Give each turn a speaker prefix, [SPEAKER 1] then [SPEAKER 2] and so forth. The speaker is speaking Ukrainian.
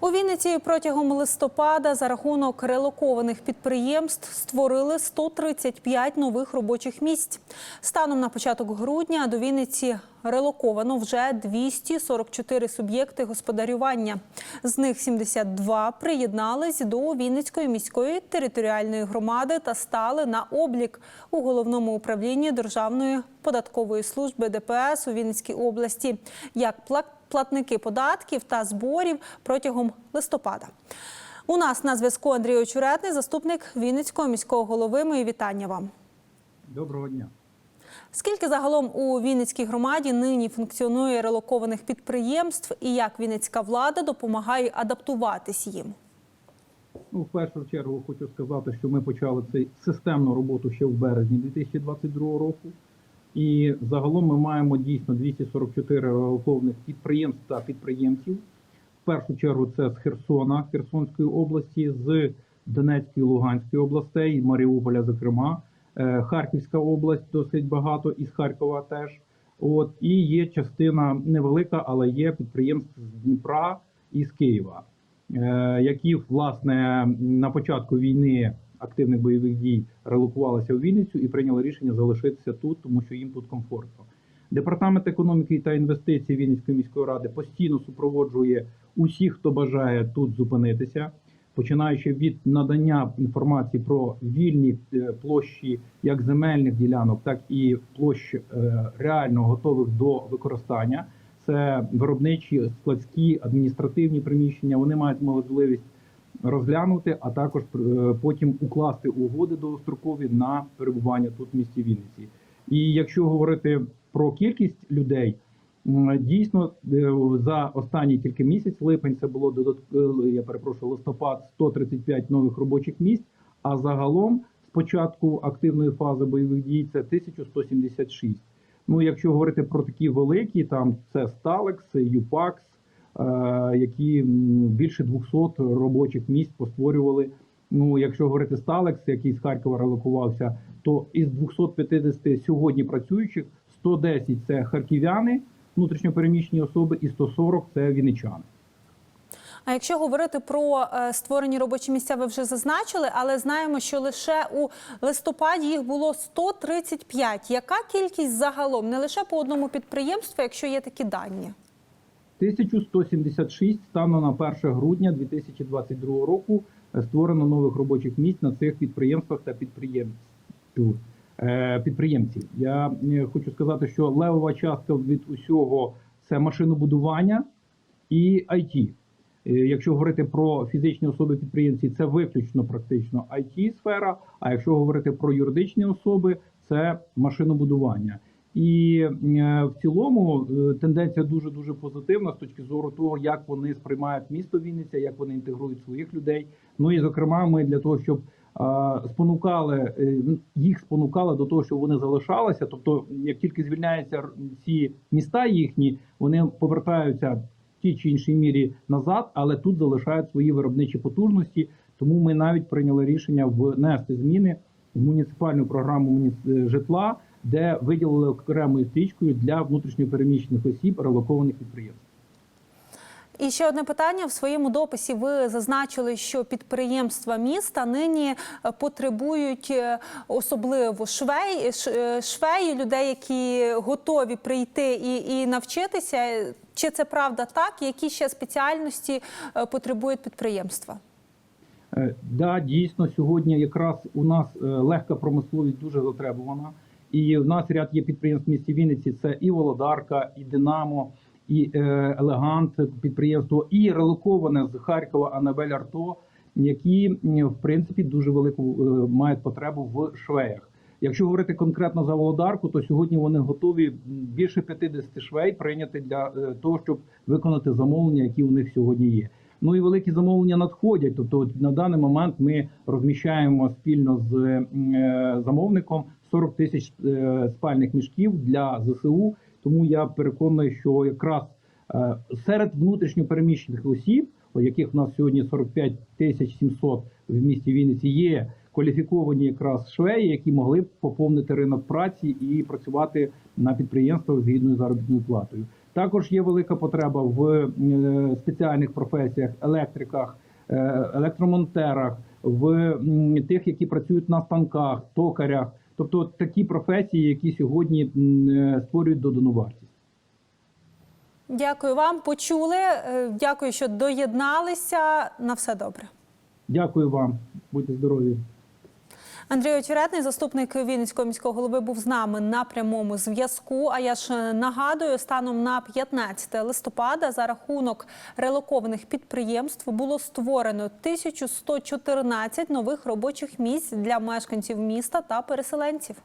[SPEAKER 1] У Вінниці протягом листопада за рахунок релокованих підприємств створили 135 нових робочих місць. Станом на початок грудня до Вінниці релоковано вже 244 суб'єкти господарювання. З них 72 приєднались до Вінницької міської територіальної громади та стали на облік у головному управлінні Державної податкової служби ДПС у Вінницькій області. Як плак- платники податків та зборів протягом листопада. У нас на зв'язку Андрій Очуретний, заступник Вінницького міського голови. Мої вітання вам.
[SPEAKER 2] Доброго дня.
[SPEAKER 1] Скільки загалом у Вінницькій громаді нині функціонує релокованих підприємств і як Вінницька влада допомагає адаптуватись їм?
[SPEAKER 2] Ну, в першу чергу хочу сказати, що ми почали цей системну роботу ще в березні 2022 року. І загалом ми маємо дійсно 244 релокованих підприємств та підприємців. В першу чергу це з Херсона, Херсонської області, з Донецької, Луганської областей, Маріуполя, зокрема, Е, Харківська область досить багато, із Харкова теж. От і є частина невелика, але є підприємств з Дніпра і з Києва, е, які власне на початку війни активних бойових дій релокувалися в Вінницю і прийняли рішення залишитися тут, тому що їм тут комфортно. Департамент економіки та інвестицій Вінницької міської ради постійно супроводжує усіх, хто бажає тут зупинитися, починаючи від надання інформації про вільні е, площі як земельних ділянок, так і площ е, реально готових до використання. Це виробничі, складські, адміністративні приміщення. Вони мають можливість розглянути, а також е, потім укласти угоди довгострокові на перебування тут в місті Вінниці. І якщо говорити про кількість людей, дійсно е, за останній тільки місяць, липень, це було додатково, я перепрошую, листопад 135 нових робочих місць. А загалом з початку активної фази бойових дій це 1176. Ну, якщо говорити про такі великі, там це Сталекс, ЮПАКС, е, які більше 200 робочих місць постворювали. Ну, якщо говорити Сталекс, який з Харкова релокувався, то із 250 сьогодні працюючих 110 – це харків'яни, внутрішньопереміщені особи, і 140 – це вінничани.
[SPEAKER 1] А якщо говорити про е, створені робочі місця, ви вже зазначили, але знаємо, що лише у листопаді їх було 135. Яка кількість загалом не лише по одному підприємству, якщо є такі дані?
[SPEAKER 2] 1176 станом на 1 грудня 2022 року створено нових робочих місць на цих підприємствах та підприємців. Е, підприємців. Я е, хочу сказати, що левова частка від усього це машинобудування і IT. Е, Якщо говорити про фізичні особи підприємці, це виключно практично it сфера. А якщо говорити про юридичні особи, це машинобудування. І е, в цілому е, тенденція дуже дуже позитивна з точки зору того, як вони сприймають місто Вінниця, як вони інтегрують своїх людей. Ну і зокрема, ми для того, щоб спонукали е, їх спонукали до того, щоб вони залишалися. Тобто, як тільки звільняються ці міста їхні, вони повертаються в тій чи іншій мірі назад, але тут залишають свої виробничі потужності. Тому ми навіть прийняли рішення внести зміни в муніципальну програму житла, де виділили окремою стрічкою для внутрішньопереміщених осіб релокованих підприємств.
[SPEAKER 1] І ще одне питання в своєму дописі. Ви зазначили, що підприємства міста нині е, потребують е, особливо швей, е, швеї, людей, які готові прийти і, і навчитися. Чи це правда так? Які ще спеціальності потребують підприємства?
[SPEAKER 2] Да, дійсно, сьогодні якраз у нас легка промисловість дуже затребувана. І в нас ряд є підприємств в місті Вінниці. Це і Володарка, і Динамо, і е, Елегант підприємство, і релоковане з Харкова Анабель Арто, які в принципі дуже велику е, мають потребу в швеях. Якщо говорити конкретно за Володарку, то сьогодні вони готові більше 50 швей прийняти для е, того, щоб виконати замовлення, які у них сьогодні є. Ну і великі замовлення надходять. Тобто, на даний момент ми розміщаємо спільно з замовником 40 тисяч е, спальних мішків для ЗСУ. Тому я переконаний, що якраз е, серед внутрішньопереміщених осіб, яких у нас сьогодні 45 тисяч 700 в місті Вінниці, є кваліфіковані якраз швеї, які могли б поповнити ринок праці і працювати на підприємствах з гідною заробітною платою. Також є велика потреба в е, спеціальних професіях, електриках, електромонтерах, в тих, які працюють на станках, токарях, тобто такі професії, які сьогодні е, створюють додану вартість.
[SPEAKER 1] Дякую вам. Почули. Е, Дякую, що доєдналися. На все добре.
[SPEAKER 2] Дякую вам, будьте здорові.
[SPEAKER 1] Андрій Очеретний, заступник Вінницького міського голови, був з нами на прямому зв'язку. А я ж нагадую, станом на 15 листопада за рахунок релокованих підприємств було створено 1114 нових робочих місць для мешканців міста та переселенців.